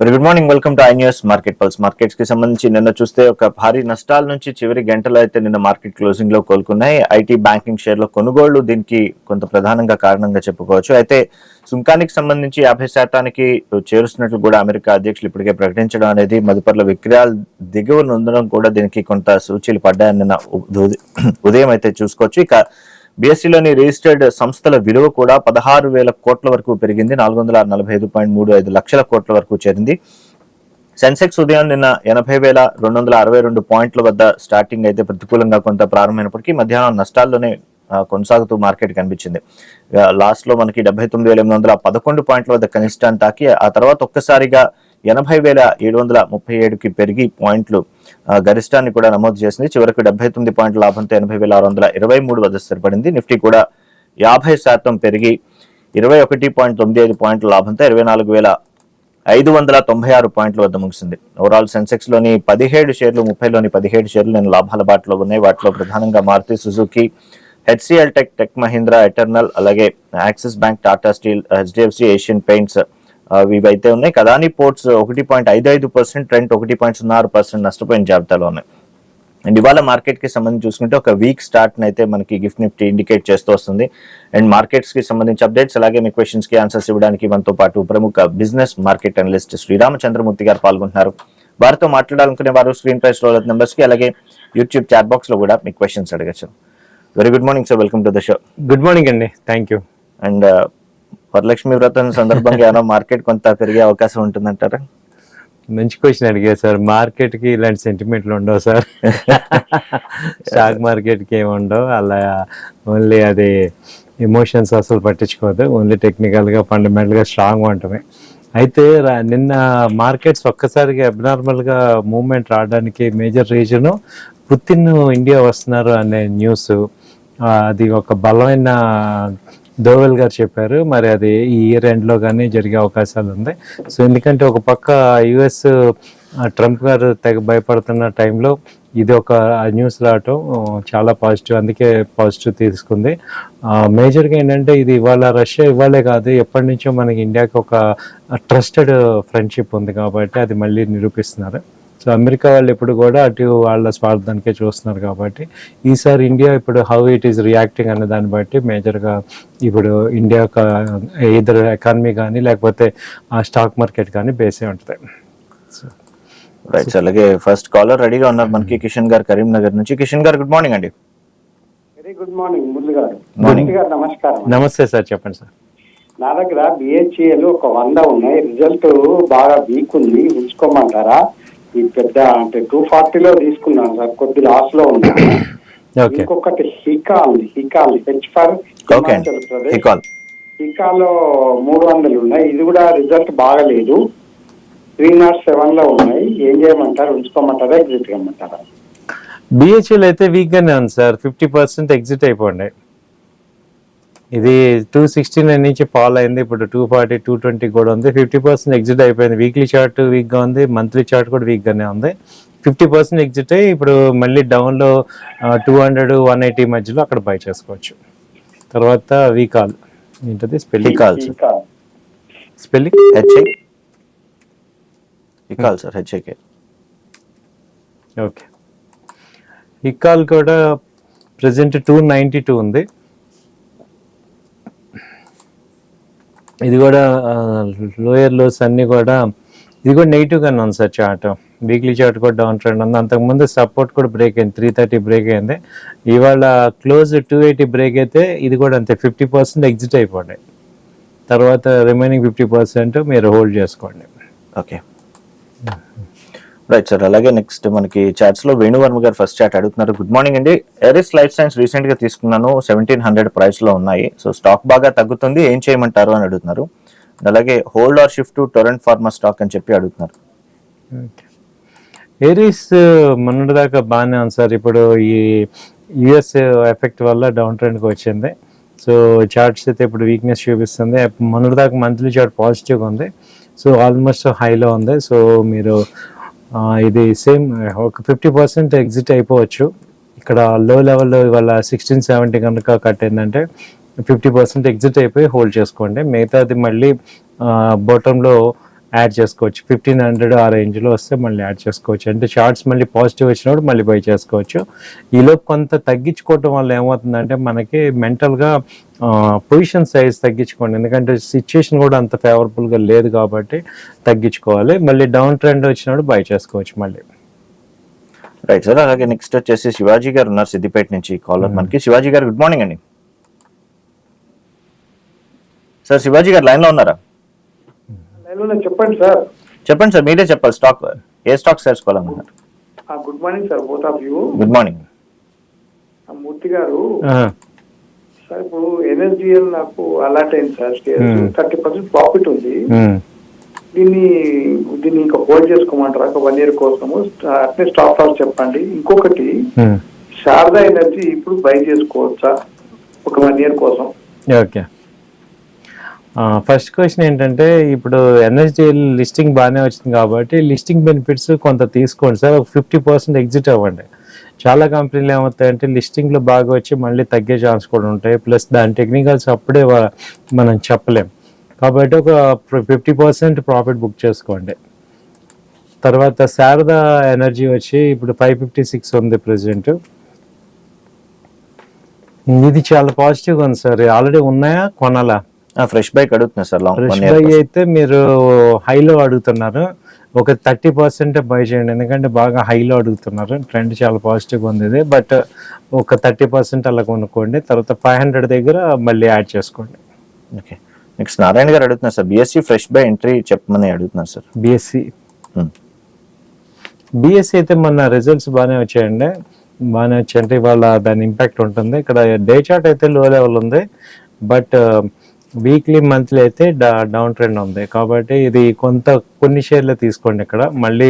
Very good morning welcome to I news market pulse మార్కెట్స్కి సంబంధించి నిన్న చూస్తే ఒక భారీ నష్టాల నుంచి చివరి గంటలో అయితే నిన్న మార్కెట్ క్లోజింగ్లో కోలుకున్నాయి. ఐటీ బ్యాంకింగ్ షేర్ల కొనుగోళ్ళు దీనికి కొంత ప్రధానంగా కారణంగా చెప్పుకోవచ్చు. అయితే సుంకానికి సంబంధించి యాభై శాతానికి చేరుస్తున్నట్లు కూడా అమెరికా అధ్యక్షులు ఇప్పటికే ప్రకటించడం అనేది మదుపర్ల విక్రయాలు దిగువనుందడం కూడా దీనికి కొంత సూచీలు పడ్డాయని నిన్న ఉదయం అయితే చూసుకోవచ్చు. ఇక బీఎస్సీలోని రిజిస్టర్డ్ సంస్థల విలువ కూడా పదహారు వేల కోట్ల వరకు పెరిగింది. నాలుగు వందల నలభై ఐదు పాయింట్ మూడు ఐదు లక్షల కోట్ల వరకు చేరింది. సెన్సెక్స్ ఉదయం నిన్న ఎనభై వేల రెండు వందల అరవై రెండు పాయింట్ల వద్ద స్టార్టింగ్ అయితే ప్రతికూలంగా కొంత ప్రారంభమైనప్పటికీ మధ్యాహ్నం నష్టాల్లోనే కొనసాగుతూ మార్కెట్ కనిపించింది. లాస్ట్లో లాస్ట్లో మనకి డెబ్బై తొమ్మిది వేల ఎనిమిది వందల పదకొండు పాయింట్ల వద్ద కనిష్టాన్ని తాకి ఆ తర్వాత ఒక్కసారిగా ఎనభై వేల ఏడు వందల ముప్పై ఏడుకి పెరిగి పాయింట్లు గరిష్టాన్ని కూడా నమోదు చేసింది. చివరకు డెబ్బై తొమ్మిది పాయింట్ల లాభంతో ఎనభై వేల ఆరు వందల ఇరవై మూడు వద్ద స్థిరపడింది. నిఫ్టీ కూడా యాభై శాతం పెరిగి ఇరవై ఒకటి పాయింట్ తొమ్మిది ఐదు పాయింట్ల లాభంతో ఇరవై నాలుగు వేల ఐదు వందల తొంభై ఆరు పాయింట్ల వద్ద ముగిసింది. ఓవరాల్ సెన్సెక్స్లోని పదిహేడు షేర్లు ముప్పైలోని పదిహేడు షేర్లు నేను లాభాల బాటలో ఉన్నాయి. వాటిలో ప్రధానంగా Maruti Suzuki HCL tech tech Mahindra Eternal అలాగే Axis bank Tata steel HDFC Asian paints ఇవైతే ఉన్నాయి. కదాని పోర్ట్స్ ఒకటి పాయింట్ ఐదు ఐదు పర్సెంట్ ట్రెంట్ ఒకటి పాయింట్ సున్నా ఆరు పర్సెంట్ నష్టపోయిన జాబితాలో ఉన్నాయి. అండ్ ఇవాళ మార్కెట్కి సంబంధించి చూసుకుంటే ఒక వీక్ స్టార్ట్ అయితే మనకి గిఫ్ట్ నిఫ్టీ ఇండికేట్ చేస్తూ వస్తుంది. అండ్ మార్కెట్స్కి సంబంధించి అప్డేట్స్ అలాగే మీ క్వశ్చన్స్కి ఆన్సర్స్ ఇవ్వడానికి మనతో పాటు ప్రముఖ బిజినెస్ మార్కెట్ అనలిస్ట్ శ్రీరామచంద్రమూర్తి గారు పాల్గొంటున్నారు. వారితో మాట్లాడాలనుకునే వారు స్క్రీన్ ప్రైస్లో నెంబర్స్కి అలాగే యూట్యూబ్ చాట్ బాక్స్లో కూడా మీ క్వశ్చన్స్ అడగచ్చు. Very good morning sir welcome to the show good morning అండి. Thank you and Varalakshmi Vratam సందర్భంగా ఏమైనా మార్కెట్ కొంత పెరిగే అవకాశం ఉంటుందంటారా? మంచి క్వశ్చన్ అడిగారు సార్. మార్కెట్కి ఇలాంటి సెంటిమెంట్లు ఉండవు సార్. స్టాక్ మార్కెట్కి ఏమి ఉండవు. అలా ఓన్లీ అది ఎమోషన్స్ అసలు పట్టించుకోవద్దు. ఓన్లీ టెక్నికల్గా ఫండమెంటల్గా స్ట్రాంగ్ ఉండటమే. అయితే రా- నిన్న మార్కెట్స్ ఒక్కసారిగా అబ్నార్మల్గా మూవ్మెంట్ రావడానికి మేజర్ రీజన్ పుతిన్ ఇండియా వస్తున్నారు అనే న్యూస్ అది ఒక బలమైన దోవెల్ గారు చెప్పారు. మరి అది ఈ ఇయర్ ఎండ్లో కానీ జరిగే అవకాశాలు ఉంది. సో ఎందుకంటే ఒక పక్క యుఎస్ ట్రంప్ గారు తెగ భయపడుతున్న టైంలో ఇది ఒక న్యూస్ రావటం చాలా పాజిటివ్ అందుకే పాజిటివ్ తీసుకుంది. మేజర్గా ఏంటంటే ఇది ఇవాళ రష్యా ఇవ్వాలే కాదు ఎప్పటి నుంచో మనకి ఇండియాకి ఒక ట్రస్టెడ్ ఫ్రెండ్షిప్ ఉంది కాబట్టి అది మళ్ళీ నిరూపిస్తున్నారు. సో అమెరికా వాళ్ళు ఇప్పుడు కూడా అటు వాళ్ళ స్వార్థానికే చూస్తున్నారు కాబట్టి ఈసారి ఇండియా ఇప్పుడు హౌ ఇట్ ఈస్ రియాక్టింగ్ అనే దాన్ని బట్టి మేజర్గా ఇప్పుడు ఇండియా ఇద్దరు ఎకానమీ కానీ లేకపోతే ఆ స్టాక్ మార్కెట్ కానీ బేసే ఉంటుంది. రైట్ సార్ అలాగే ఫస్ట్ కాలర్ రెడీగా ఉన్నారు మనకి కిషన్ గారు కరీంనగర్ నుంచి. కిషన్ గారు గుడ్ మార్నింగ్ అండి. Very good morning Murali garu. Murali garu నమస్కారం. నమస్తే సార్ చెప్పండి సార్. నా దగ్గర బిహెచ్ఎల్ ఒక వంద ఉన్నాయి. రిజల్ట్ బాగా వీక్ ఉంది. ఉంచుకోమంటారా? ఈ పెద్ద అంటే టూ ఫార్టీలో తీసుకున్నాను సార్ కొద్ది లాస్లో ఉంది ఇంకొకటి హికాల్ హికాల్ హెచ్ ఫర్ హిమాచల్ ప్రదేశ్ కాల్ హికాలో. మూడు వందలు ఉన్నాయి. ఇది కూడా రిజల్ట్ బాగలేదు. త్రీ నాట్ సెవెన్లో ఉన్నాయి. ఏం చేయమంటారు? ఉంచుకోమంటారా? ఎగ్జిట్ చేయమంటారా? బిహెచ్ఎల్ అయితే వీక్ గానే ఉంది సార్. ఫిఫ్టీ పర్సెంట్ ఎగ్జిట్ అయిపోండి ఇది టూ సిక్స్టీ నైన్ నుంచి ఫాల్ అయింది. ఇప్పుడు టూ ఫార్టీ టూ ట్వంటీ కూడా ఉంది. ఫిఫ్టీ పర్సెంట్ ఎగ్జిట్ అయిపోయింది. వీక్లీ చార్ట్ వీక్గా ఉంది. మంత్లీ చార్ట్ కూడా వీక్ గానే ఉంది. ఫిఫ్టీ పర్సెంట్ ఎగ్జిట్ అయ్యి ఇప్పుడు మళ్ళీ డౌన్లో టూ హండ్రెడ్ వన్ ఎయిటీ మధ్యలో అక్కడ బై చేసుకోవచ్చు. తర్వాత వీకాల్ ఏంటది? Spelling Hikal spelling H I Hikal sir H I K okay Hikal కూడా ప్రజెంట్ టూ నైంటీ టూ ఉంది. ఇది కూడా లోయర్ లోస్ అన్ని కూడా ఇది కూడా నెగిటివ్ గానే ఉంది సార్ చార్ట్ వీక్లీ చార్ట్ కూడా డౌన్ ట్రెండ్ ఉంది. అంతకుముందు సపోర్ట్ కూడా బ్రేక్ అయింది. త్రీ థర్టీ బ్రేక్ అయింది. ఇవాళ క్లోజ్ టూ ఎయిటీ బ్రేక్ అయితే ఇది కూడా అంతే. ఫిఫ్టీ పర్సెంట్ ఎగ్జిట్ అయిపోండి తర్వాత రిమైనింగ్ ఫిఫ్టీ పర్సెంట్ మీరు హోల్డ్ చేసుకోండి. ఓకే రైట్ సార్ అలాగే నెక్స్ట్ మనకి చాట్స్లో వేణువర్మ గారు ఫస్ట్ చాట్ అడుగుతున్నారు. గుడ్ మార్నింగ్ అండి. ఎరిస్ లైఫ్ సైన్స్ రీసెంట్గా తీసుకున్నాను. సెవెంటీన్ హండ్రెడ్ ప్రైస్లో ఉన్నాయి. సో స్టాక్ బాగా తగ్గుతుంది. ఏం చేయమంటారు అని అడుగుతున్నారు. అలాగే hold or shift Torrent Pharma stock అని చెప్పి అడుగుతున్నారు. ఏరీస్ uh, మొన్నటి దాకా బాగానే ఉంది సార్. ఇప్పుడు ఈ యుఎస్ ఎఫెక్ట్ uh, వల్ల డౌన్ ట్రెండ్కి వచ్చింది. సో చార్ట్స్ అయితే ఇప్పుడు వీక్నెస్ చూపిస్తుంది. మొన్నటి దాకా మంత్లీ చార్ట్ పాజిటివ్గా ఉంది సో ఆల్మోస్ట్ హైలో ఉంది. సో మీరు ఇది సేమ్ ఒక ఫిఫ్టీ పర్సెంట్ ఎగ్జిట్ అయిపోవచ్చు. ఇక్కడ లో లెవెల్లో ఇవాళ సిక్స్టీన్ సెవెంటీ కనుక కట్ అయిందంటే ఫిఫ్టీ పర్సెంట్ ఎగ్జిట్ అయిపోయి హోల్డ్ చేసుకోండి. మిగతాది మళ్ళీ బాటంలో యాడ్ చేసుకోవచ్చు. ఫిఫ్టీన్ హండ్రెడ్ ఆ రేంజ్లో వస్తే మళ్ళీ యాడ్ చేసుకోవచ్చు. అంటే షార్ట్స్ మళ్ళీ పాజిటివ్ వచ్చినప్పుడు మళ్ళీ బై చేసుకోవచ్చు. ఈలోపు కొంత తగ్గించుకోవటం వల్ల ఏమవుతుందంటే మనకి మెంటల్గా పొజిషన్ సైజ్ తగ్గించుకోండి. ఎందుకంటే సిచ్యుయేషన్ కూడా అంత ఫేవరబుల్గా లేదు కాబట్టి తగ్గించుకోవాలి. మళ్ళీ డౌన్ ట్రెండ్ వచ్చినప్పుడు బై చేసుకోవచ్చు మళ్ళీ. రైట్ సార్ అలాగే నెక్స్ట్ వచ్చేసి శివాజీ గారు ఉన్నారు సిద్దిపేట నుంచి కాలర్ మనకి. శివాజీ గారు గుడ్ మార్నింగ్ అండి. సార్ శివాజీ గారు లైన్లో ఉన్నారా? చెప్పండి సార్. చెప్పండి సార్ మీరే చెప్పాలి. స్టాక్ ఏ stock తెలుసుకోవాలన్నారు good morning sir both of you good morning. Murthy garu. Sir ఇప్పుడు ఎన్ఎస్డిఎల్ నాకు అలాట్ అయింది సార్. థర్టీ పర్సెంట్ ప్రాఫిట్ ఉంది. దీన్ని దీన్ని ఇంకా హోల్డ్ చేసుకోమంటారా? ఒక వన్ ఇయర్ కోసము. అట్నే స్టాప్ లాస్ చెప్పండి. ఇంకొకటి. శారదా ఎనర్జీ ఇప్పుడు బై చేసుకోవచ్చా? ఒక వన్ ఇయర్ కోసం. ఓకే. ఫస్ట్ క్వశ్చన్ ఏంటంటే ఇప్పుడు ఎన్ఎస్డిఎల్ లిస్టింగ్ బాగానే వచ్చింది కాబట్టి లిస్టింగ్ బెనిఫిట్స్ కొంత తీసుకోండి సార్. ఒక ఫిఫ్టీ పర్సెంట్ ఎగ్జిట్ అవ్వండి. చాలా కంపెనీలు ఏమవుతాయంటే లిస్టింగ్లో బాగా వచ్చి మళ్ళీ తగ్గే ఛాన్స్ కూడా ఉంటాయి. ప్లస్ దాని టెక్నికల్స్ అప్పుడే మనం చెప్పలేం. కాబట్టి ఒక ఫిఫ్టీ పర్సెంట్ ప్రాఫిట్ బుక్ చేసుకోండి. తర్వాత శారదా ఎనర్జీ వచ్చి ఇప్పుడు ఫైవ్ ఫిఫ్టీ సిక్స్ ఉంది ప్రెసెంట్ ఇది చాలా పాజిటివ్గా ఉంది సార్. ఆల్రెడీ ఉన్నాయా? కొనాలా? ఫ్రెష్ బైక్ అడుగుతున్నా సార్ లాంగ్ ఫ్రెష్ బై అయితే మీరు హైలో అడుగుతున్నారు. ఒక థర్టీ పర్సెంట్ బై చేయండి ఎందుకంటే బాగా హైలో అడుగుతున్నారు. ట్రెండ్ చాలా పాజిటివ్ ఉంది ఇది బట్ ఒక థర్టీ పర్సెంట్ అలా కొనుక్కోండి తర్వాత ఫైవ్ హండ్రెడ్ దగ్గర మళ్ళీ యాడ్ చేసుకోండి. ఓకే నెక్స్ట్ నారాయణ గారు అడుగుతున్నారు sir BSE fresh buy entry చెప్పమని అడుగుతున్నారు సార్. BSc Hmm. బిఎస్సి అయితే మన రిజల్ట్స్ బాగానే వచ్చాయండి. బాగానే వచ్చాయంటే ఇవాళ దాని ఇంపాక్ట్ ఉంటుంది. ఇక్కడ డే చార్ట్ అయితే లో లెవెల్ ఉంది బట్ వీక్లీ మంత్లీ అయితే డౌన్ ట్రెండ్ ఉంది. కాబట్టి ఇది కొంత కొన్ని షేర్లు తీసుకోండి ఇక్కడ. మళ్ళీ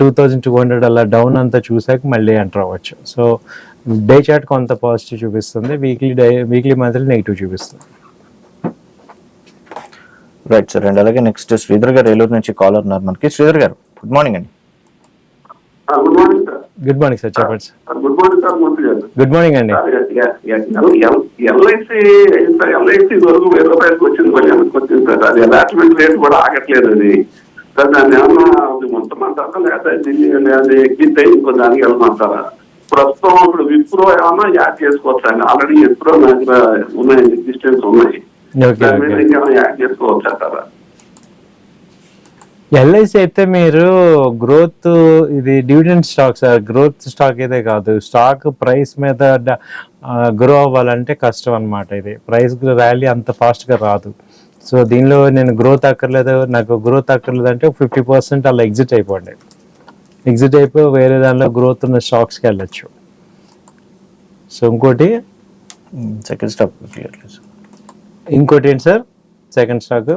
టూ థౌజండ్ టూ హండ్రెడ్ అలా డౌన్ అంతా చూసాక మళ్ళీ ఎంటర్ అవ్వచ్చు. సో డే చార్ట్ కొంత పాజిటివ్ చూపిస్తుంది. Weekly day weekly monthly negative చూపిస్తుంది. రైట్ సార్ అండ్ అలాగే నెక్స్ట్ శ్రీధర్ గారు ఏలూరు నుంచి కాలర్ ఉన్నారు మనకి. శ్రీధర్ గారు గుడ్ మార్నింగ్ అండి. Good morning sir good morning sir చెప్పండి sir good morning sir Murthy garu good morning అండి ఎల్ఐసి ఎల్ఐసి వరకు వెయ్యి రూపాయలకి వచ్చింది మళ్ళీ వెనక్కి వచ్చింది సార్? అది అలాట్మెంట్ రేట్ కూడా ఆగట్లేదు అది. సార్ దాన్ని ఏమన్నా అంటారా లేదా అది ఎక్కితే ఇంకో దానికి వెళ్ళమంటారా? ప్రస్తుతం ఇప్పుడు విప్రో ఏమన్నా యాడ్ చేసుకోవచ్చు అండి? ఆల్రెడీ విప్రో నా దగ్గర ఉన్నాయి డిస్టెన్స్ ఉన్నాయి. దాని మీద ఇంకేమైనా యాడ్ చేసుకోవచ్చు అంటారా ఎల్ఐసి అయితే మీరు గ్రోత్ ఇది dividend stock sir. Growth stock అయితే కాదు. స్టాక్ ప్రైస్ మీద గ్రో అవ్వాలంటే కష్టం అన్నమాట ఇది. ప్రైస్ ర్యాలీ అంత fast గా రాదు. సో దీనిలో నేను గ్రోత్ అక్కర్లేదు. నాకు గ్రోత్ అక్కర్లేదు అంటే ఫిఫ్టీ పర్సెంట్ అలా ఎగ్జిట్ అయిపోండి. ఎగ్జిట్ అయిపోయి వేరే దానిలో గ్రోత్ ఉన్న స్టాక్స్కి వెళ్ళొచ్చు. సో ఇంకోటి? సెకండ్ స్టాక్ ఇంకోటి ఏంటి sir? Second stock.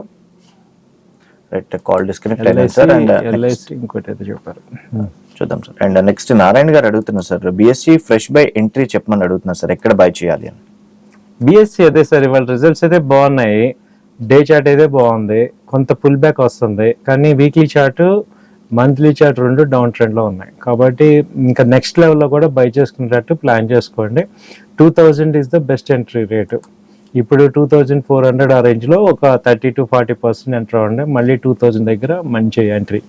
Right call disconnect LIC sir and ఇంకోటి అయితే చెప్పారు. చూద్దాం సార్ అండ్ నెక్స్ట్ నారాయణ గారు అడుగుతున్నారు sir BSE fresh buy entry చెప్పమని అడుగుతున్నారు సార్ ఎక్కడ బై చేయాలి అని? బిఎస్సి అదే సార్ ఇవాళ రిజల్ట్స్ అయితే బాగున్నాయి. డే చార్ట్ అయితే బాగుంది. కొంత పుల్ బ్యాక్ వస్తుంది. కానీ వీక్లీ చార్ట్ మంత్లీ చార్ట్ రెండు డౌన్ ట్రెండ్లో ఉన్నాయి. కాబట్టి ఇంకా నెక్స్ట్ లెవెల్లో కూడా బై చేసుకునేటట్టు ప్లాన్ చేసుకోండి. Two thousand is the best entry rate ఇప్పుడు టూ థౌజండ్ ఫోర్ హండ్రెడ్ ఆ రేంజ్లో ఒక thirty to forty percent enter అవ్వండి. మళ్ళీ టూ థౌజండ్ దగ్గర మంచి ఎంట్రీ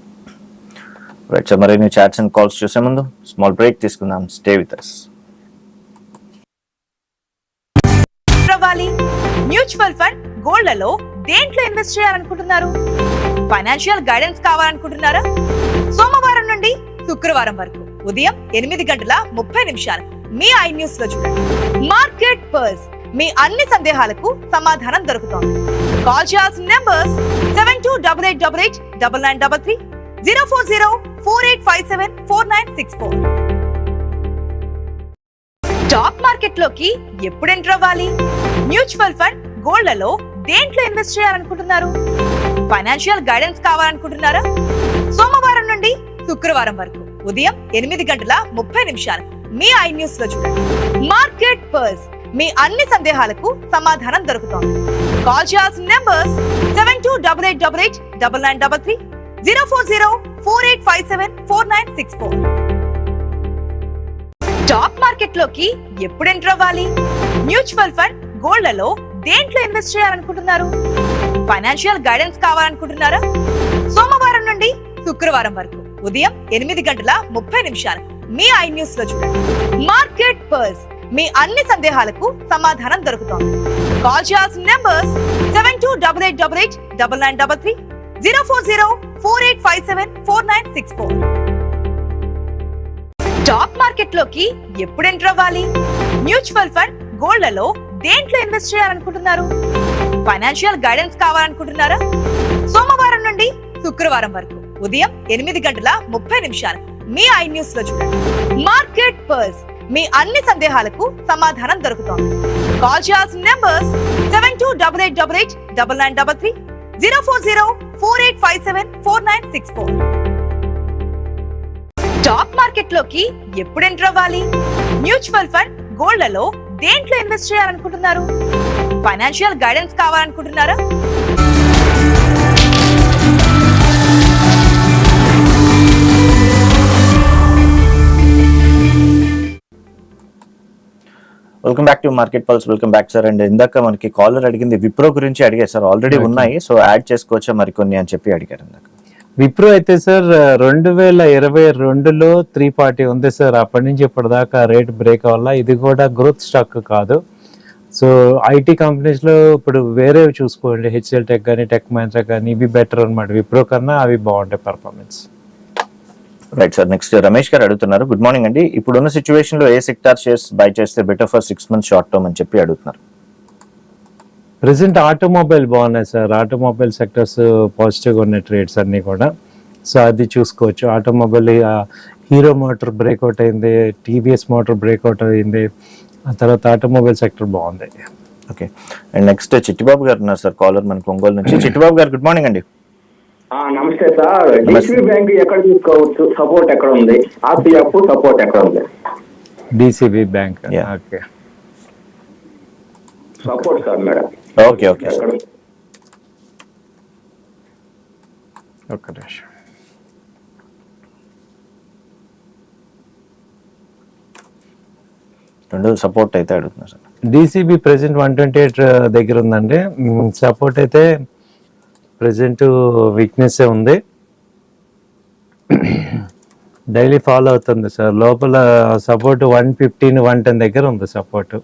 రైట్ సార్ మరి చాట్స్ అండ్ కాల్స్ చూసే ముందు స్మాల్ బ్రేక్ తీసుకుందాం. Stay with us mutual fund గోల్డ్లలో దేంట్లో ఇన్వెస్ట్ చేయాలనుకుంటున్నారు? ఫైనాన్షియల్ గైడెన్స్ కావాలనుకుంటున్నారా? సోమవారం నుండి శుక్రవారం వరకు ఉదయం ఎనిమిది గంటల ముప్పై నిమిషాలు మీ ఐ న్యూస్లో చూడండి. మార్కెట్ పర్స్ మీ అన్ని సందేహాలకు సమాధానం దొరుకుతోంది. కాల్ చేయాల్సిన numbers seven two double eight double eight double nine double three zero four zero four eight five seven four nine six four stock మార్కెట్లోకి ఎప్పుడు ఎంటర్ అవ్వాలి? మ్యూచువల్ ఫండ్ గోల్డ్లలో దేంట్లో ఇన్వెస్ట్ చేయాలనుకుంటున్నారు? ఫైనాన్షియల్ గైడెన్స్ కావాలనుకుంటున్నారా? సోమవారం నుండి శుక్రవారం వరకు ఉదయం ఎనిమిది గంటల ముప్పై నిమిషాలు మీ ఐ న్యూస్లో చూడండి. మార్కెట్ పర్స్ మీ అన్ని సందేహాలకు సమాధానం దొరుకుతోంది. కాల్ చేయాల్సిన numbers seven two double eight double eight double nine double three zero four zero four eight five seven four nine six four stock మార్కెట్లోకి ఎప్పుడు ఎంటర్ అవ్వాలి? మ్యూచువల్ ఫండ్ గోల్డ్లలో దేంట్లో ఇన్వెస్ట్ చేయాలనుకుంటున్నారు? ఫైనాన్షియల్ గైడెన్స్ కావాలనుకుంటున్నారా? సోమవారం నుండి శుక్రవారం వరకు ఉదయం ఎనిమిది గంటల ముప్పై నిమిషాలు మీ ఐ న్యూస్లో చూడండి. మార్కెట్ పర్స్ మీ అన్ని సందేహాలకు సమాధానం దొరుకుతోంది. కాల్ చేయాల్సిన numbers seven two double eight double eight double nine double three zero four zero four eight five seven four nine six four stock మార్కెట్లోకి ఎప్పుడు ఎంటర్ అవ్వాలి? మ్యూచువల్ ఫండ్ గోల్డ్లలో దేంట్లో ఇన్వెస్ట్ చేయాలనుకుంటున్నారు? ఫైనాన్షియల్ గైడెన్స్ కావాలనుకుంటున్నారా? సోమవారం నుండి శుక్రవారం వరకు ఉదయం ఎనిమిది గంటల ముప్పై నిమిషాలు మీ ఐ న్యూస్లో చూడండి. మార్కెట్ పర్స్ మీ అన్ని సందేహాలకు సమాధానం దొరుకుతోంది. కాల్ చేయాల్సిన numbers seven two double eight double eight double nine double three zero four zero four eight five seven four nine six four stock మార్కెట్లోకి ఎప్పుడు ఎంటర్ అవ్వాలి? మ్యూచువల్ ఫండ్ గోల్డ్లలో దేంట్లో ఇన్వెస్ట్ చేయాలనుకుంటున్నారు? Financial guidance కావాలనుకుంటున్నారా? Welcome back to market pulse welcome back sir and ఇందాక మనకి caller అడిగింది విప్రో గురించి అడిగారు సార్ ఆల్రెడీ. ఉన్నాయి. సో యాడ్ చేసుకోవచ్చా మరికొన్ని అని చెప్పి అడిగారు ఇందాక. విప్రో అయితే సార్ రెండు వేల ఇరవై రెండులో త్రీ ఫార్టీ ఉంది సార్ అప్పటి నుంచి ఇప్పటిదాకా రేట్ బ్రేక్ వల్ల ఇది కూడా గ్రోత్ స్టాక్ కాదు. సో ఐటీ కంపెనీస్లో ఇప్పుడు వేరే చూసుకోండి. హెచ్ఎల్ టెక్ కానీ టెక్ మహేంద్ర కానీ ఇవి బెటర్ అనమాట విప్రో కన్నా అవి బాగుంటాయి performance right sir next Ramesh garu అడుగుతున్నారు. గుడ్ మార్నింగ్ అండి. ఇప్పుడున్న సిచ్యువేషన్లో ఏ సెక్టార్ షేర్స్ బై చేస్తే better for six months short term అని చెప్పి అడుగుతున్నారు. ప్రెసెంట్ ఆటోమొబైల్ బాగున్నాయి సార్ ఆటోమొబైల్ సెక్టర్స్ పాజిటివ్గా ఉన్నాయి ట్రేడ్స్ అన్నీ కూడా. సో అది చూసుకోవచ్చు. ఆటోమొబైల్ హీరో మోటార్ బ్రేక్అవుట్ అయింది టీవీఎస్ మోటార్ బ్రేక్అవుట్ అయింది. ఆ తర్వాత ఆటోమొబైల్ సెక్టర్ బాగుంది. Okay and next Chittibabu garu ఉన్నారు సార్ కాలర్ మన ఒంగోలు నుంచి. చిట్టిబాబు గారు గుడ్ మార్నింగ్ అండి. నమస్తే సార్. డిసిబి బ్యాంక్ ఎక్కడ తీసుకోవచ్చు? సపోర్ట్ ఎక్కడ ఉంది? ఆర్పిఎఫ్ సపోర్ట్ ఎక్కడ ఉంది? DCB bank. Okay support sir madam. Okay okay? ఒక్క నిమిషం. రెండు సపోర్ట్ అయితే అడుగుతున్నారు sir DCB present one twenty eight దగ్గర ఉందండి. సపోర్ట్ అయితే ప్రెసెంట్ వీక్నెస్ ఉంది. డైలీ ఫాలో అవుతుంది సార్. లోపల support one fifteen one ten దగ్గర ఉంది సపోర్ట్.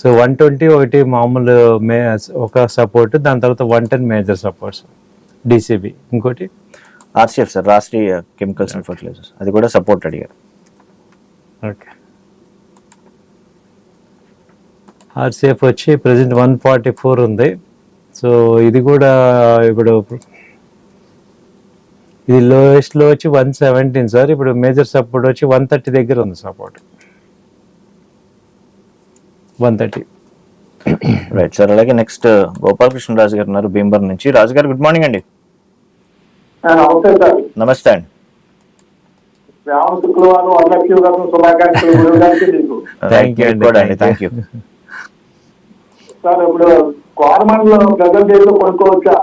సో వన్ ట్వంటీ ఒకటి మామూలు మే ఒక సపోర్ట్ దాని తర్వాత one ten major supports. DCB ఇంకోటి? RCF sir Rashtriya chemicals and fertilizers. అది కూడా సపోర్ట్ అడిగారు. ఓకే. ఆర్సిఎఫ్ వచ్చి ప్రజెంట్ వన్ ఫార్టీ ఫోర్ ఉంది. సో ఇది కూడా ఇప్పుడు ఇది లోయెస్ట్లో వచ్చి వన్ సెవెంటీన్ సార్. ఇప్పుడు మేజర్ సపోర్ట్ వచ్చి వన్ థర్టీ దగ్గర ఉంది support one thirty right sir అలాగే నెక్స్ట్ గోపాలకృష్ణ రాజు గారు ఉన్నారు భీంబర్ నుంచి. రాజు గారు గుడ్ మార్నింగ్ అండి. నమస్తే సార్. నమస్తే అండి. Thank you. సార్ ఇప్పుడు లో ప్రజెంట్ డేట్లో కొనుక్కోవచ్చా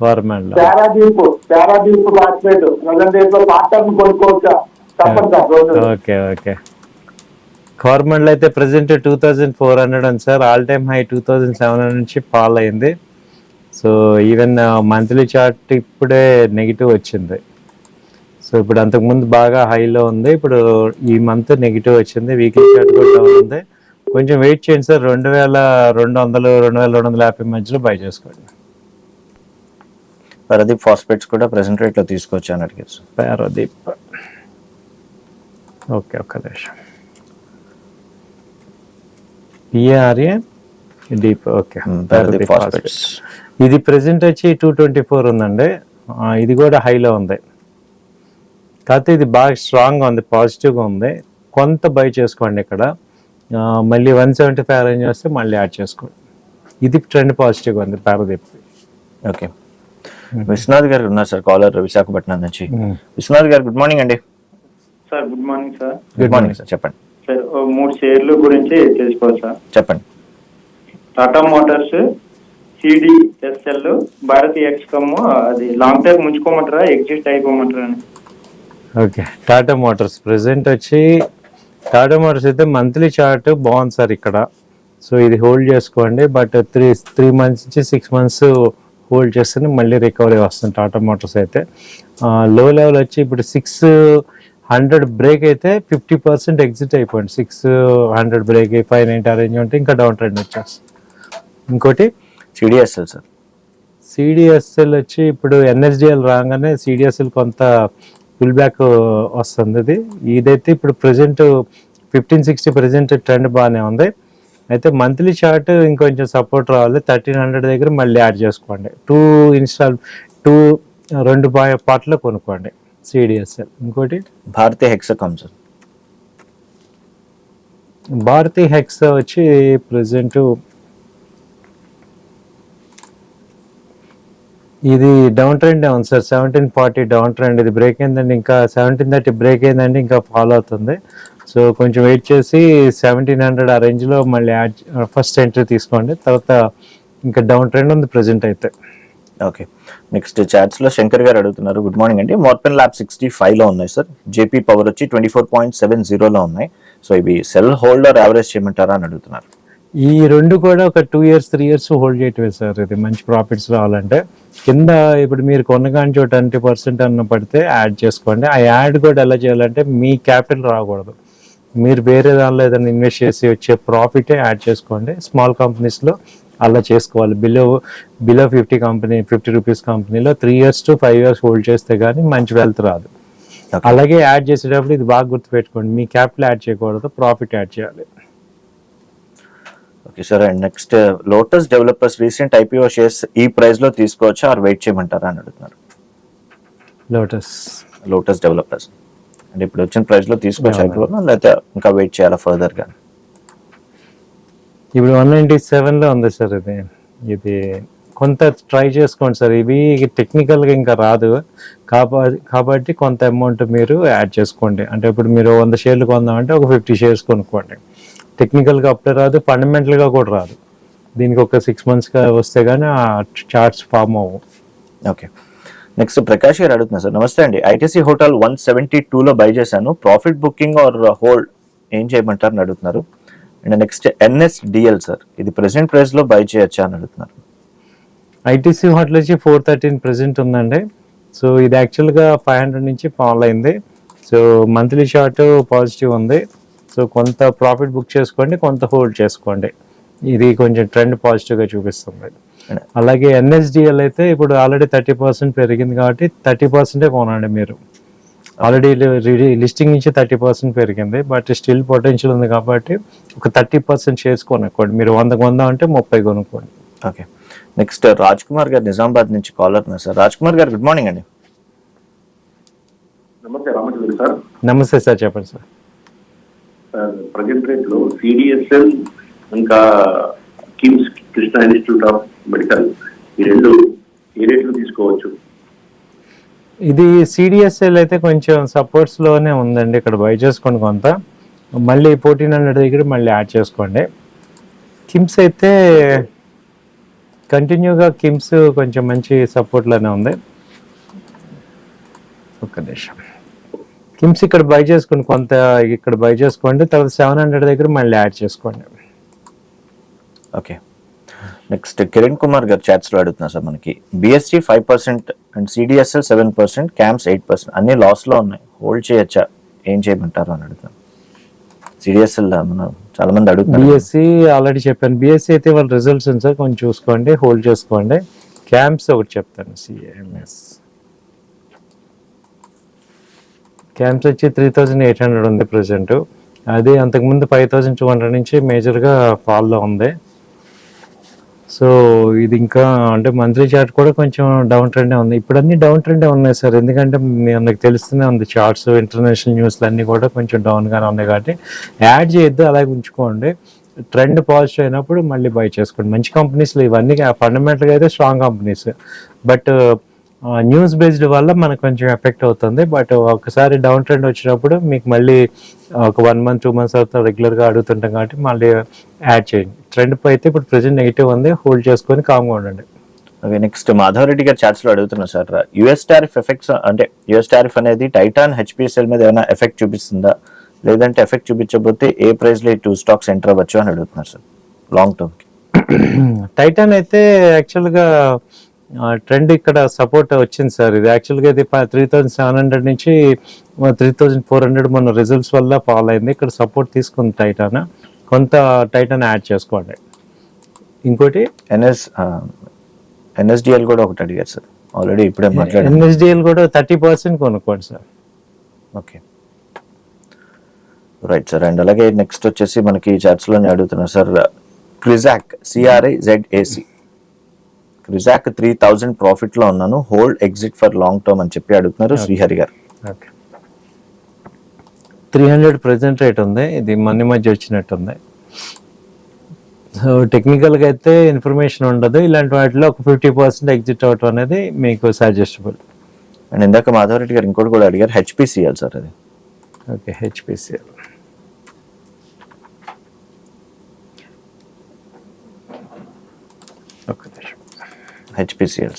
పారాదీప్ పారాదీప్ బాస్పేట్ ప్రజెంట్ డేట్లో కొనుక్కోవచ్చా? Okay okay. గవర్నమెంట్ అయితే present two thousand four hundred ఉంది sir. All time high two thousand seven hundred నుంచి ఫాల్ అయింది. సో ఈవెన్ మంత్లీ చార్ట్ ఇప్పుడే నెగిటివ్ వచ్చింది. సో ఇప్పుడు అంతకుముందు బాగా హైలో ఉంది. ఇప్పుడు ఈ మంత్ నెగిటివ్ వచ్చింది. వీక్లీ చార్ట్ కూడా డౌన్ ఉంది. కొంచెం వెయిట్ చేయండి సార్. రెండు వేల రెండు వందలు రెండు వేల రెండు వందల యాభై మధ్యలో బై చేసుకోండి. ప్రదీప్ ఫాస్ఫేట్స్ కూడా ప్రెసెంట్ రేట్లో తీసుకోవచ్చు అని అడిగారు సార్. పారాదీప్. ఓకే ఒక్క నిమిషం. P R A deep okay. Paradeep phosphates. ఇది ప్రెసెంట్ వచ్చి టూ ట్వంటీ ఫోర్ ఉందండి ఇది కూడా హైలో ఉంది. కాకపోతే ఇది బాగా స్ట్రాంగ్గా ఉంది పాజిటివ్గా ఉంది. కొంత బై చేసుకోండి ఇక్కడ. మళ్ళీ వన్ సెవెంటీ ఫైవ్ అరేంజ్ చేస్తే మళ్ళీ యాడ్ చేసుకోండి ఇది ట్రెండ్ పాజిటివ్గా ఉంది పారాదీప్ ఓకే విశ్వనాథ్ గారు ఉన్నారు సార్ కాలర్ విశాఖపట్నం నుంచి. విశ్వనాథ్ గారు గుడ్ మార్నింగ్ అండి. Sir good morning sir good morning sir చెప్పండి. సార్ మూడు షేర్లు గురించి తెలుసుకోవాలి సార్. చెప్పండి. టాటా మోటార్స్ సిడిఎస్ఎల్ భారతి ఎక్స్కమ్ అది లాంగ్ టైం ఉంచుకోమంటారా ఎగ్జిట్ అయిపోమంటారా అని? ఓకే టాటా మోటార్స్ ప్రెసెంట్ వచ్చి టాటా మోటార్స్ అయితే మంత్లీ చార్ట్ బాగుంది సార్ ఇక్కడ. సో ఇది హోల్డ్ చేసుకోండి. బట్ త్రీ త్రీ మంత్స్ నుంచి సిక్స్ మంత్స్ హోల్డ్ చేస్తేనే మళ్ళీ రికవరీ వస్తుంది టాటా మోటార్స్ అయితే. లో లెవెల్ వచ్చి ఇప్పుడు సిక్స్ హండ్రెడ్ బ్రేక్ అయితే ఫిఫ్టీ పర్సెంట్ ఎగ్జిట్ అయిపోయింది. Six hundred break five ninety arrange ఉంటే ఇంకా డౌన్ ట్రెండ్ వచ్చేస్తుంది. ఇంకోటి? సిడిఎస్ఎల్ సార్ సిడిఎస్ఎల్ వచ్చి ఇప్పుడు ఎన్ఎస్డిఎల్ రాగానే సిడిఎస్ఎల్ కొంత పుల్ బ్యాక్ వస్తుంది ఇది ఇదైతే ఇప్పుడు present fifteen sixty present trend బాగానే ఉంది. అయితే మంత్లీ చార్ట్ ఇంకొంచెం సపోర్ట్ రావాలి. థర్టీన్ హండ్రెడ్ దగ్గర మళ్ళీ యాడ్ చేసుకోండి. టూ ఇన్స్టాల్ టూ రెండు పార్ట్లో కొనుక్కోండి. సిడిఎస్ఎల్ ఇంకోటి? భారతీయ హెక్సకామ్ సార్ భారతీ హెక్స్ వచ్చి ప్రజెంట్ ఇది డౌన్ ట్రెండ్ ఉంది sir? Seventeen forty down trend. ఇది బ్రేక్ అయిందండి. ఇంకా సెవెంటీన్ థర్టీ బ్రేక్ అయిందండి. ఇంకా ఫాలో అవుతుంది. సో కొంచెం వెయిట్ చేసి సెవెంటీన్ హండ్రెడ్ ఆ రేంజ్లో మళ్ళీ యాడ్ ఫస్ట్ ఎంట్రీ తీసుకోండి. తర్వాత ఇంకా డౌన్ ట్రెండ్ ఉంది ప్రజెంట్ అయితే. ఓకే. నెక్స్ట్ చార్ట్స్లో శంకర్ గారు అడుగుతున్నారు. గుడ్ మార్నింగ్ అండి. మోర్పెన్ ల్యాబ్ సిక్స్టీ ఫైవ్లో ఉన్నాయి సార్. జేపీ పవర్ వచ్చి ట్వంటీ ఫోర్ పాయింట్ సెవెన్ జీరోలో ఉన్నాయి. సో ఇవి సెల్ హోల్డర్ యావరేజ్ చేయమంటారా అని అడుగుతున్నారు. ఈ రెండు కూడా ఒక two years three years hold చేయటమే సార్ ఇది. మంచి ప్రాఫిట్స్ రావాలంటే. కింద ఇప్పుడు మీరు కొనగాంచి ట్వంటీ పర్సెంట్ అన్న పడితే యాడ్ చేసుకోండి. ఆ యాడ్ కూడా ఎలా చేయాలంటే మీ క్యాపిటల్ రాకూడదు. మీరు వేరే దానిలో ఏదైనా ఇన్వెస్ట్ చేసి వచ్చే ప్రాఫిటే యాడ్ చేసుకోండి. స్మాల్ కంపెనీస్లో అలా చేసుకోవాలి. Below below fifty company fifty rupees కంపెనీలో three years to five years hold చేస్తే కానీ మంచి వెల్త్ రాదు. అలాగే యాడ్ చేసేటప్పుడు ఇది బాగా గుర్తుపెట్టుకోండి. మీ క్యాపిటల్ యాడ్ చేయకూడదు ప్రాఫిట్ యాడ్ చేయాలి. Okay sir and next lotus developers recent IPO shares ఈ ప్రైస్లో తీసుకోవచ్చా ఆర్ వెయిట్ చేయమంటారా అని అడుగుతున్నారు. లోటస్ లోటస్ డెవలపర్స్ అంటే ఇప్పుడు వచ్చిన ప్రైస్లో తీసుకోవచ్చు. ఐపీఓ లేకపోతే ఇంకా వెయిట్ చేయాలా ఫర్దర్గా? ఇప్పుడు వన్ నైంటీ సెవెన్లో ఉంది సార్ ఇది. ఇది కొంత ట్రై చేసుకోండి సార్ ఇవి టెక్నికల్గా ఇంకా రాదు. కాబట్టి కాబట్టి కొంత అమౌంట్ మీరు యాడ్ చేసుకోండి. అంటే ఇప్పుడు మీరు వంద షేర్లు కొందామంటే ఒక ఫిఫ్టీ షేర్స్ కొనుక్కోండి. టెక్నికల్గా అప్పుడే రాదు ఫండమెంటల్గా కూడా రాదు. దీనికి ఒక సిక్స్ మంత్స్గా వస్తే కానీ ఆ చార్ట్స్ ఫామ్ అవ్వవు ఓకే నెక్స్ట్ ప్రకాష్ గారు అడుగుతున్నారు సార్ నమస్తే అండి. ఐటీసీ హోటల్ వన్ సెవెంటీ లో బై చేశాను. ప్రాఫిట్ బుకింగ్ ఆర్ హోల్డ్ ఏం చేయమంటారు అని అడుగుతున్నారు అండ్ నెక్స్ట్ ఎన్ఎస్డిఎల్ సార్. ఇది ప్రెసెంట్ ప్రైస్లో బై చేయొచ్చా అని అడుగుతున్నారు. ఐటీసీ హోటల్ వచ్చి ఫోర్ థర్టీన్ ప్రెసెంట్ ఉందండి. సో ఇది యాక్చువల్గా ఫైవ్ హండ్రెడ్ నుంచి ఫాల్ అయింది. సో మంత్లీ షార్ట్ పాజిటివ్ ఉంది. సో కొంత ప్రాఫిట్ బుక్ చేసుకోండి కొంత హోల్డ్ చేసుకోండి. ఇది కొంచెం ట్రెండ్ పాజిటివ్గా చూపిస్తుంది. అలాగే ఎన్ఎస్డిఎల్ అయితే ఇప్పుడు ఆల్రెడీ థర్టీ పర్సెంట్ పెరిగింది కాబట్టి థర్టీ పర్సెంటే కొనండి మీరు. ఆల్రెడీ లిస్టింగ్ నుంచి థర్టీ పర్సెంట్ పెరిగింది బట్ స్టిల్ పొటెన్షియల్ ఉంది కాబట్టి ఒక థర్టీ పర్సెంట్ షేర్స్ కొనుక్కోండి. మీరు వంద కొందాం అంటే ముప్పై కొనుక్కోండి. ఓకే. నెక్స్ట్ రాజ్ కుమార్ గారు నిజామాబాద్ నుంచి కాలర్ ఉన్నారు సార్. రాజ్ కుమార్ గారు గుడ్ మార్నింగ్ అండి. నమస్తే రామచంద్ర సార్. నమస్తే సార్ చెప్పండి సార్. ప్రజెంట్ రేట్లో సిడిఎస్ఎల్ ఇంకా KIMS Krishna institute of medical ఈ రెండు ఏ రేట్లు తీసుకోవచ్చు? ఇది సిడిఎస్ఎల్ అయితే కొంచెం సపోర్ట్స్లోనే ఉందండి. ఇక్కడ బై చేసుకోండి కొంత. మళ్ళీ ఫోర్టీన్ హండ్రెడ్ దగ్గర మళ్ళీ యాడ్ చేసుకోండి. కిమ్స్ అయితే కంటిన్యూగా కిమ్స్ కొంచెం మంచి సపోర్ట్లోనే ఉంది. ఒక్క నిమిషం. కిమ్స్ ఇక్కడ బై చేసుకోండి కొంత ఇక్కడ బై చేసుకోండి తర్వాత సెవెన్ హండ్రెడ్ దగ్గర మళ్ళీ యాడ్ చేసుకోండి. ఓకే. నెక్స్ట్ కిరణ్ కుమార్ గారు చాట్స్లో అడుగుతున్నారు సార్ మనకి. BSE five percent and CDSL seven percent CAMS eight percent అన్ని లాస్లో ఉన్నాయి. హోల్డ్ చేయొచ్చా? ఏం చేయమంటారు అని అడుగుతాను సిడిఎస్ఎల్ మనం చాలా మంది అడుగుతున్నారు. బిఎస్సి ఆల్రెడీ చెప్పాను. బిఎస్సి అయితే వాళ్ళ రిజల్ట్స్ ఉంది సార్. కొంచెం చూసుకోండి హోల్డ్ చేసుకోండి. క్యాంప్స్ ఒకటి చెప్తాను. సిఎంఎస్ క్యాంప్స్ వచ్చి త్రీ థౌజండ్ ఎయిట్ హండ్రెడ్ ఉంది ప్రజెంట్ అది అంతకుముందు ఫైవ్ థౌజండ్ టూ హండ్రెడ్ నుంచి మేజర్గా ఫాల్లో ఉంది. సో ఇది ఇంకా అంటే మంత్లీ చార్ట్ కూడా కొంచెం డౌన్ ట్రెండే ఉంది. ఇప్పుడు అన్ని డౌన్ ట్రెండే ఉన్నాయి సార్. ఎందుకంటే నాకు మనకు తెలుస్తూనే ఉంది చార్ట్స్ ఇంటర్నేషనల్ న్యూస్లు అన్నీ కూడా కొంచెం డౌన్గానే ఉన్నాయి కాబట్టి యాడ్ చేయొద్దు అలాగే ఉంచుకోండి. ట్రెండ్ పాజిటివ్ అయినప్పుడు మళ్ళీ బై చేసుకోండి. మంచి కంపెనీస్లో ఇవన్నీ ఫండమెంటల్గా అయితే strong companies but news based వల్ల మనకు కొంచెం ఎఫెక్ట్ అవుతుంది. బట్ ఒకసారి డౌన్ ట్రెండ్ వచ్చినప్పుడు మీకు మళ్ళీ ఒక వన్ మంత్ టూ మంత్స్ తర్వాత రెగ్యులర్గా అడుగుతుంటాం కాబట్టి మళ్ళీ యాడ్ చేయండి. ట్రెండ్ అయితే ఇప్పుడు ప్రెసెంట్ నెగిటివ్ ఉంది. హోల్డ్ చేసుకొని కామ్గా ఉండండి. ఓకే నెక్స్ట్ మాధవరెడ్డి గారు చాట్స్లో అడుగుతున్నారు సార్. యుఎస్ టారిఫ్ ఎఫెక్ట్స్ అంటే యుఎస్ టారిఫ్ అనేది టైటాన్ హెచ్పిఎస్ఎల్ మీద ఏమైనా ఎఫెక్ట్ చూపిస్తుందా? లేదంటే ఎఫెక్ట్ చూపించకపోతే ఏ ప్రైస్లో ఈ టూ స్టాక్స్ ఎంటర్ అవ్వచ్చు అని అడుగుతున్నారు సార్. లాంగ్ టర్మ్కి. టైటాన్ అయితే యాక్చువల్గా ట్రెండ్ ఇక్కడ సపోర్ట్ వచ్చింది సార్. ఇది యాక్చువల్గా ఇది త్రీ థౌజండ్ సెవెన్ హండ్రెడ్ నుంచి త్రీ థౌజండ్ ఫోర్ హండ్రెడ్ మన రిజల్ట్స్ వల్ల ఫాల్ అయింది. ఇక్కడ సపోర్ట్ తీసుకుంది టైటాన్ కొంత టైటాన్ యాడ్ చేసుకోండి. ఇంకోటి? ఎన్ఎస్ ఎన్ఎస్డిఎల్ కూడా ఒకటి అడిగారు సార్. ఆల్రెడీ ఇప్పుడే మాట్లాడాను. ఎన్ఎస్డిఎల్ కూడా థర్టీ పర్సెంట్ కొనుక్కోండి sir. Okay right sir and అలాగే నెక్స్ట్ వచ్చేసి మనకి చార్ట్స్లోనే అడుగుతున్నారు sir. Crizac CRI ZAC Crizac three thousand ప్రాఫిట్లో ఉన్నాను. Hold exit for long term అని చెప్పి అడుగుతున్నారు శ్రీహరి గారు. Okay three hundred present rate ఉంది. ఇది మొన్న మధ్య వచ్చినట్టుంది. సో టెక్నికల్గా అయితే ఇన్ఫర్మేషన్ ఉండదు. ఇలాంటి వాటిలో ఒక ఫిఫ్టీ పర్సెంట్ ఎగ్జిట్ అవటం అనేది మీకు సజెస్టబుల్ అండ్ ఇందాక మాధవరెడ్డి గారు ఇంకోటి కూడా అడిగారు హెచ్పిసిఎల్ సార్ అది. ఓకే హెచ్పిసిఎల్ ఒక నిమిషం హెచ్పిసిఎల్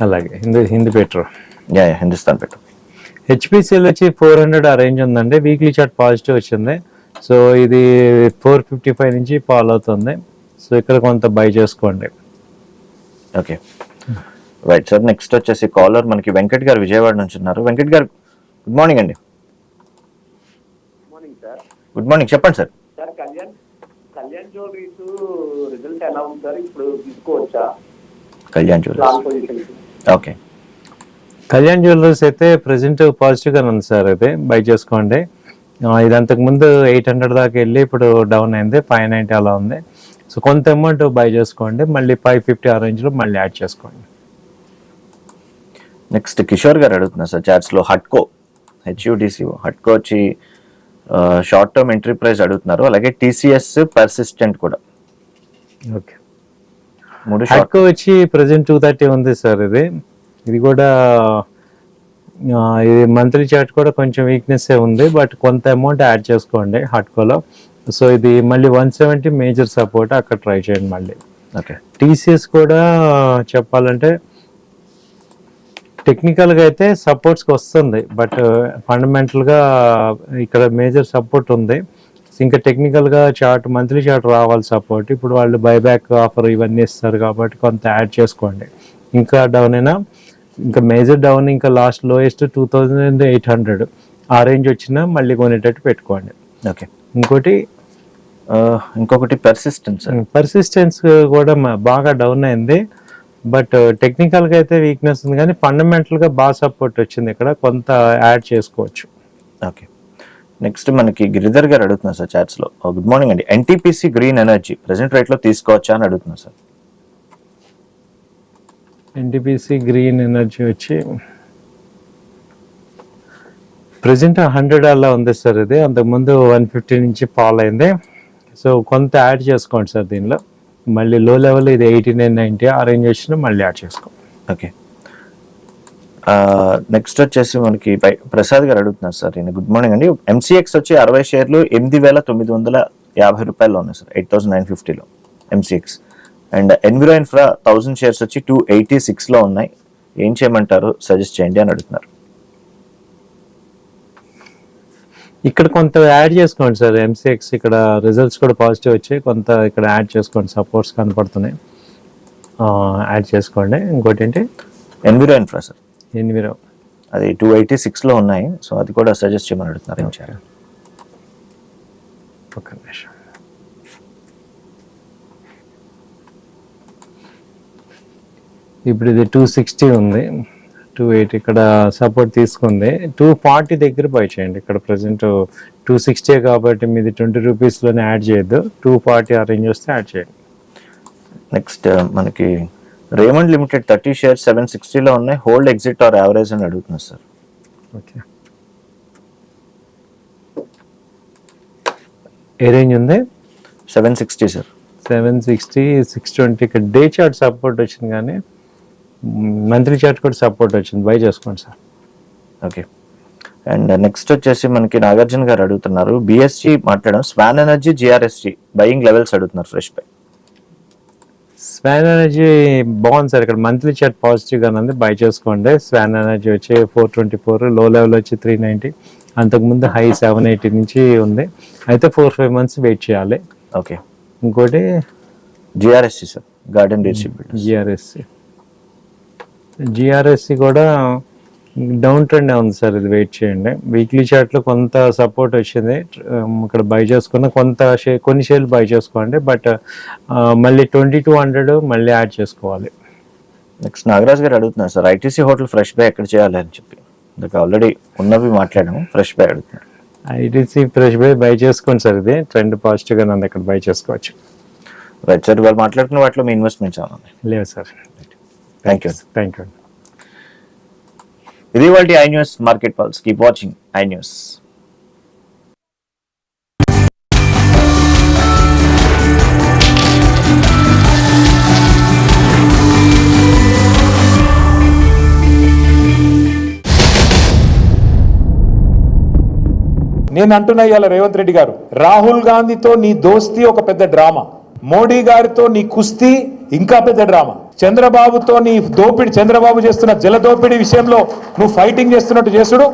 అలాగే. Hindi Hindi petro yeah yeah, Hindustan పెట్టు హెచ్పిసిఎల్ వచ్చి ఫోర్ హండ్రెడ్ ఆ రేంజ్ ఉందండి. వీక్లీ చార్ట్ పాజిటివ్ వచ్చింది. సో ఇది ఫోర్ ఫిఫ్టీ ఫైవ్ నుంచి ఫాలో అవుతుంది. సో ఇక్కడ కొంత బై చేసుకోండి. ఓకే. రైట్ సార్ నెక్స్ట్ వచ్చేసి కాలర్ మనకి వెంకట్ గారు విజయవాడ నుంచి ఉన్నారు. వెంకట్ గారు గుడ్ మార్నింగ్ అండి. మార్నింగ్ సార్ గుడ్ మార్నింగ్ చెప్పండి sir sir Kalyan Kalyan jewelleries result ఎలా ఉంది సార్ ఇప్పుడు తీసుకోవచ్చా? Kalyan jewellers okay. Kalyan jewellers అయితే ప్రెసెంట్ పాజిటివ్ గానే ఉంది సార్ అయితే బై చేసుకోండి. ఇది అంతకు ముందు ఎయిట్ హండ్రెడ్ దాకా వెళ్ళి ఇప్పుడు డౌన్ అయింది ఫైవ్ నైన్టీ అలా ఉంది. సో కొంత అమౌంట్ బై చేసుకోండి మళ్ళీ ఫైవ్ ఫిఫ్టీ ఆ రేంజ్లో మళ్ళీ యాడ్ చేసుకోండి. నెక్స్ట్ కిషోర్ గారు అడుగుతున్నారు సార్ చాట్స్లో హట్కో హెచ్యుడిసి హట్కో వచ్చి షార్ట్ టర్మ్ ఎంట్రీ ప్రైస్ అడుగుతున్నారు అలాగే టీసీఎస్ పర్సిస్టెంట్ కూడా. ఓకే హట్కో వచ్చి ప్రజెంట్ టూ థర్టీ ఉంది సార్ ఇది. ఇది కూడా ఇది మంత్లీ చార్ట్ కూడా కొంచెం వీక్నెస్ ఉంది బట్ కొంత అమౌంట్ యాడ్ చేసుకోండి హట్కోలో సో ఇది మళ్ళీ వన్ సెవెంటీ మేజర్ సపోర్ట్ అక్కడ ట్రై చేయండి మళ్ళీ. ఓకే. టీసీఎస్ కూడా చెప్పాలంటే టెక్నికల్గా అయితే సపోర్ట్స్కి వస్తుంది బట్ ఫండమెంటల్గా ఇక్కడ మేజర్ సపోర్ట్ ఉంది. ఇంకా టెక్నికల్గా చార్ట్ మంత్లీ చార్ట్ రావాలి సపోర్ట్ ఇప్పుడు వాళ్ళు బైబ్యాక్ ఆఫర్ ఇవన్నీ ఇస్తారు కాబట్టి కొంత యాడ్ చేసుకోండి. ఇంకా డౌన్ అయినా ఇంకా మేజర్ డౌన్ ఇంకా last lowest two thousand eight hundred ఆ రేంజ్ వచ్చినా మళ్ళీ కొనేటట్టు పెట్టుకోండి. ఓకే ఇంకోటి ఇంకొకటి పర్సిస్టెంట్ సార్ పర్సిస్టెన్స్ కూడా బాగా డౌన్ అయింది. బట్ టెక్నికల్గా అయితే వీక్నెస్ ఉంది కానీ ఫండమెంటల్గా బాగా సపోర్ట్ వచ్చింది ఇక్కడ. కొంత యాడ్ చేసుకోవచ్చు. ఓకే నెక్స్ట్ మనకి గిరిధర్ గారు అడుగుతున్నారు సార్ చాట్స్లో. గుడ్ మార్నింగ్ అండి. ఎన్టీపీసీ గ్రీన్ ఎనర్జీ ప్రెసెంట్ రేట్లో తీసుకోవచ్చా అని అడుగుతున్నారు సార్. ఎన్టీపీసీ గ్రీన్ ఎనర్జీ వచ్చి ప్రజెంట్ హండ్రెడ్ అలా ఉంది సార్ ఇది. అంతకుముందు వన్ ఫిఫ్టీ నుంచి ఫాల్ అయింది. సో కొంత యాడ్ చేసుకోండి సార్ దీనిలో. మళ్ళీ లో లెవెల్ ఇది ఎయిటీ నైన్ నైంటీ ఆ రేంజ్ వచ్చినా మళ్ళీ యాడ్ చేసుకోండి ఓకే నెక్స్ట్ వచ్చేసి మనకి ప్రసాద్ గారు అడుగుతున్నారు సార్ ఈయన. గుడ్ మార్నింగ్ అండి. ఎంసీఎక్స్ వచ్చి అరవై షేర్లు ఎనిమిది వేల తొమ్మిది వందల యాభై రూపాయల్లో ఉన్నాయి సార్ ఎయిట్ థౌసండ్ నైన్ ఫిఫ్టీలో MCX and Enviro Infra thousand shares వచ్చి టూ ఎయిటీ సిక్స్లో ఉన్నాయి. ఏం చేయమంటారు? సజెస్ట్ చేయండి అని అడుగుతున్నారు. ఇక్కడ కొంత యాడ్ చేసుకోండి సార్ ఎంసీఎక్స్ ఇక్కడ రిజల్ట్స్ కూడా పాజిటివ్ వచ్చాయి. కొంత ఇక్కడ యాడ్ చేసుకోండి సపోర్ట్స్ కనపడుతున్నాయి. యాడ్ చేసుకోండి. ఇంకోటి ఏంటి? ఎన్విరో ఇన్ఫ్రా సార్ ఎన్విరో అది టూ ఎయిటీ సిక్స్లో ఉన్నాయి. సో అది కూడా సజెస్ట్ చేయమని అడుగుతున్నారు. ఏం చేయాలి నిమిషం. ఇప్పుడు ఇది టూ సిక్స్టీ ఉంది. టూ ఎయిట్ ఇక్కడ సపోర్ట్ తీసుకుంది. టూ ఫార్టీ దగ్గర బై చేయండి. ఇక్కడ ప్రజెంట్ టూ సిక్స్టీ కాబట్టి మీది ట్వంటీ రూపీస్లోనే యాడ్ చేయొద్దు. టూ ఫార్టీ ఆ రేంజ్ వస్తే యాడ్ చేయండి. నెక్స్ట్ మనకి Raymond limited thirty shares seven సిక్స్టీలో ఉన్నాయి. హోల్డ్ ఎగ్జిట్ ఆర్ యావరేజ్ అని అడుగుతున్నారు సార్. ఓకే. ఏ రేంజ్ ఉంది? Seven sixty sir. Seven sixty six twenty ఇక్కడ డే చార్ట్ సపోర్ట్ వచ్చింది కానీ మంత్లీ చార్ట్ కూడా సపోర్ట్ వచ్చింది. బై చేసుకోండి సార్. ఓకే. అండ్ నెక్స్ట్ వచ్చేసి మనకి నాగార్జున గారు అడుగుతున్నారు. బిఎస్జి మాట్లాడడం. Swan Energy GRSG buying levels అడుగుతున్నారు ఫ్రెష్ పై స్వాన్ ఎనర్జీ బాగుంది సార్ ఇక్కడ. మంత్లీ చార్ట్ పాజిటివ్ గానే ఉంది. బై చేసుకోండి. స్వాన్ ఎనర్జీ వచ్చి ఫోర్ ట్వంటీ ఫోర్లో లెవెల్ వచ్చి త్రీ నైంటీ అంతకుముందు హై సెవెన్ ఎయిటీ నుంచి ఉంది. అయితే ఫోర్ ఫైవ్ మంత్స్ వెయిట్ చేయాలి. ఓకే ఇంకోటి జిఆర్ఎస్జి సార్ గార్డెన్ డీర్షిప్ జిఆర్ఎస్సి జిఆర్ఎస్సి కూడా డౌన్ ట్రెండ్ ఉంది సార్? ఇది వెయిట్ చేయండి. వీక్లీ చార్ట్లో కొంత సపోర్ట్ వచ్చింది. ఇక్కడ బై చేసుకున్న కొంత షేర్ కొన్ని షేర్లు బై చేసుకోండి. బట్ మళ్ళీ ట్వంటీ టూ హండ్రెడ్ మళ్ళీ యాడ్ చేసుకోవాలి. నెక్స్ట్ నాగరాజ్ గారు అడుగుతున్నారు sir ITC hotel fresh buy ఎక్కడ చేయాలి అని చెప్పి. ఇందాక ఆల్రెడీ ఉన్నవి మాట్లాడాము ఫ్రెష్ బై అడుగుతున్నారు. ఐటీసీ ఫ్రెష్ బై బై చేసుకోండి సార్ ఇది. ట్రెండ్ పాజిటివ్గా నన్ను ఇక్కడ బై చేసుకోవచ్చు. రైట్ సార్ వాళ్ళు మాట్లాడుకున్న వాటిలో మీ ఇన్వెస్ట్మెంట్స్ ఏమన్నా లేవు sir. Thank you thank you ఇది వాళ్ళ I news market pulse. Keep watching I news. నేను అంటున్నా ఇవాళ రేవంత్ రెడ్డి గారు రాహుల్ గాంధీతో నీ దోస్తీ ఒక పెద్ద డ్రామా. మోడీ గారితో నీ కుస్తీ ఇంకా పెద్ద డ్రామా. చంద్రబాబుతో నీ దోపిడి చంద్రబాబు చేస్తున్న జల దోపిడీ విషయంలో నువ్వు ఫైటింగ్ చేస్తున్నట్టు చేసుడు.